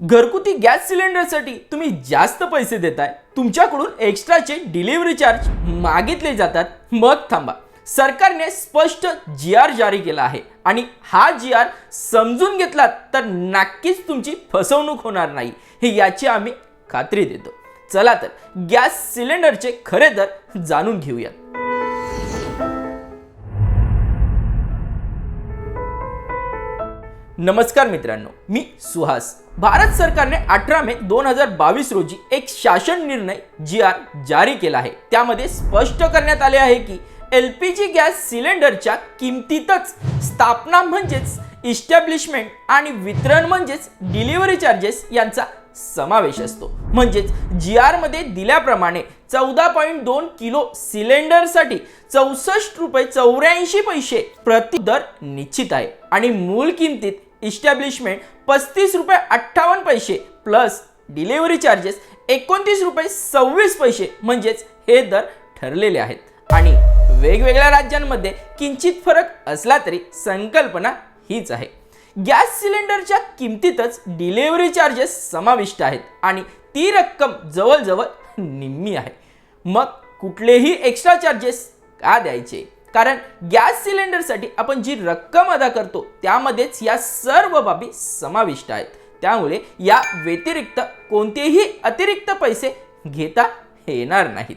घरगुती गॅस सिलेंडरसाठी तुम्ही जास्त पैसे देताय तुमच्याकडून एक्स्ट्राचे डिलिव्हरी चार्ज मागितले जातात. मग थांबा. सरकारने स्पष्ट जी आर जारी केला आहे आणि हा जी आर समजून घेतलात तर नक्कीच तुमची फसवणूक होणार नाही. हे याची आम्ही खात्री देतो. चला तर गॅस सिलेंडरचे खरे दर जाणून घेऊयात. नमस्कार मित्रांनो मी सुहास. भारत सरकारने अठरा मे दोन हजार बावीस रोजी एक शासन निर्णय जी आर जारी केला आहे. त्यामध्ये स्पष्ट करण्यात आले आहे की एल पी जी गॅस सिलेंडरच्या किमतीतच स्थापना म्हणजेच इस्टॅब्लिशमेंट आणि वितरण म्हणजेच डिलिव्हरी चार्जेस यांचा समावेश असतो. म्हणजेच जी आरमध्ये दिल्याप्रमाणे चौदा पॉईंट दोन किलो सिलेंडरसाठी चौसष्ट रुपये चौऱ्याऐंशी पैसे प्रति दर निश्चित आहे. आणि मूळ किमतीत इस्टॅब्लिशमेंट पस्तीस रुपये अठ्ठावन्न पैसे प्लस डिलिव्हरी चार्जेस एकोणतीस रुपये सव्वीस पैसे म्हणजेच हे दर ठरलेले आहेत. आणि वेगवेगळ्या राज्यांमध्ये किंचित फरक असला तरी संकल्पना हीच आहे. गॅस सिलेंडरच्या किमतीतच डिलिव्हरी चार्जेस समाविष्ट आहेत आणि ती रक्कम जवळजवळ निम्मी आहे. मग कुठलेही एक्स्ट्रा चार्जेस का द्यायचे? कारण गॅस सिलेंडरसाठी आपण जी रक्कम अदा करतो त्यामध्येच या सर्व बाबी समाविष्ट आहेत. त्यामुळे या व्यतिरिक्त कोणतेही अतिरिक्त पैसे घेता येणार नाहीत.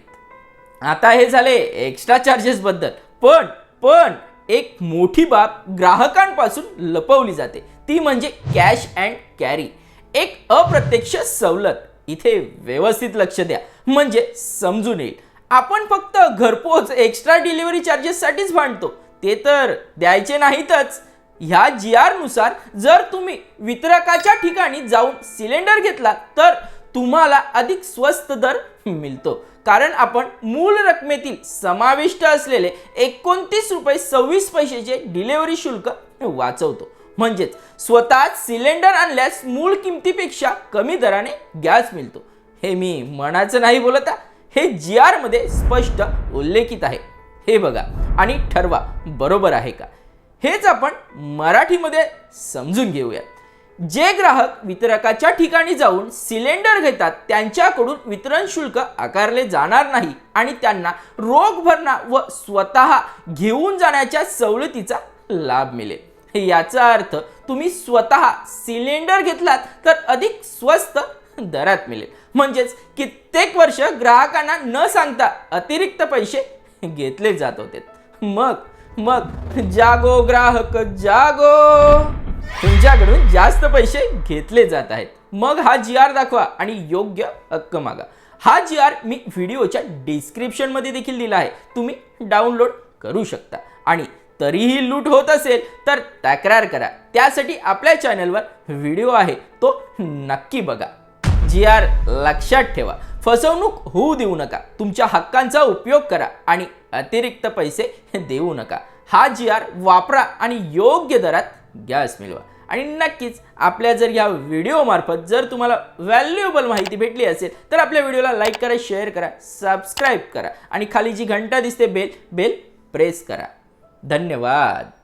आता हे झाले एक्स्ट्रा चार्जेस बद्दल. पण पण एक मोठी बाब ग्राहकांपासून लपवली जाते. ती म्हणजे कॅश अँड कॅरी एक अप्रत्यक्ष सवलत. इथे व्यवस्थित लक्ष द्या. म्हणजे समजून येईल. आपण फक्त घरपोच एक्स्ट्रा डिलिव्हरी चार्जेससाठीच भांडतो. ते तर द्यायचे नाहीतच. ह्या जी आरनुसार जर तुम्ही वितरकाच्या ठिकाणी जाऊन सिलेंडर घेतला तर तुम्हाला अधिक स्वस्त दर मिळतो. कारण आपण मूळ रकमेतील समाविष्ट असलेले एकोणतीस रुपये सव्वीस पैशाचे डिलिव्हरी शुल्क वाचवतो. म्हणजेच स्वतः सिलेंडर आणल्यास मूळ किमतीपेक्षा कमी दराने गॅस मिळतो. हे मी मनाचं नाही बोलत हे जी आरमध्ये स्पष्ट उल्लेखित आहे. हे बघा. आणि ठरवा बरोबर आहे का? हेच आपण मराठीमध्ये समजून घेऊयात जे ग्राहक वितरकाच्या ठिकाणी जाऊन सिलेंडर घेतात त्यांच्याकडून वितरण शुल्क आकारले जाणार नाही आणि त्यांना रोख भरणा व स्वतः घेऊन जाण्याच्या सवलतीचा लाभ मिळेल. याचा अर्थ तुम्ही स्वतः सिलेंडर घेतलात तर अधिक स्वस्त दरात मिळेल. म्हणजेच कित्येक वर्ष ग्राहकांना न सांगता अतिरिक्त पैसे घेतले जात होते. मग मग जागो ग्राहक जागो! तुमच्याकडून जास्त पैसे घेतले जात आहेत. मग हा जी आर दाखवा आणि योग्य हक्क मागा. हा जी आर मी व्हिडिओच्या डिस्क्रिप्शनमध्ये देखील दिला आहे. तुम्ही डाउनलोड करू शकता. आणि तरीही लूट होत असेल तर तक्रार करा. त्यासाठी आपल्या चॅनलवर व्हिडिओ आहे. तो नक्की बघा. जी आर लक्षात ठेवा. फसवणूक होऊ देऊ नका. तुमच्या हक्कांचा उपयोग करा आणि अतिरिक्त पैसे देऊ नका. हा जी आर वापरा आणि योग्य दरात गॅस मिळवा. आणि नक्कीच आपल्या जर या व्हिडिओमार्फत जर तुम्हाला व्हॅल्युएबल माहिती भेटली असेल तर आपल्या व्हिडिओला लाईक करा शेअर करा सबस्क्राईब करा. आणि खाली जी घंटा दिसते बेल बेल प्रेस करा. धन्यवाद.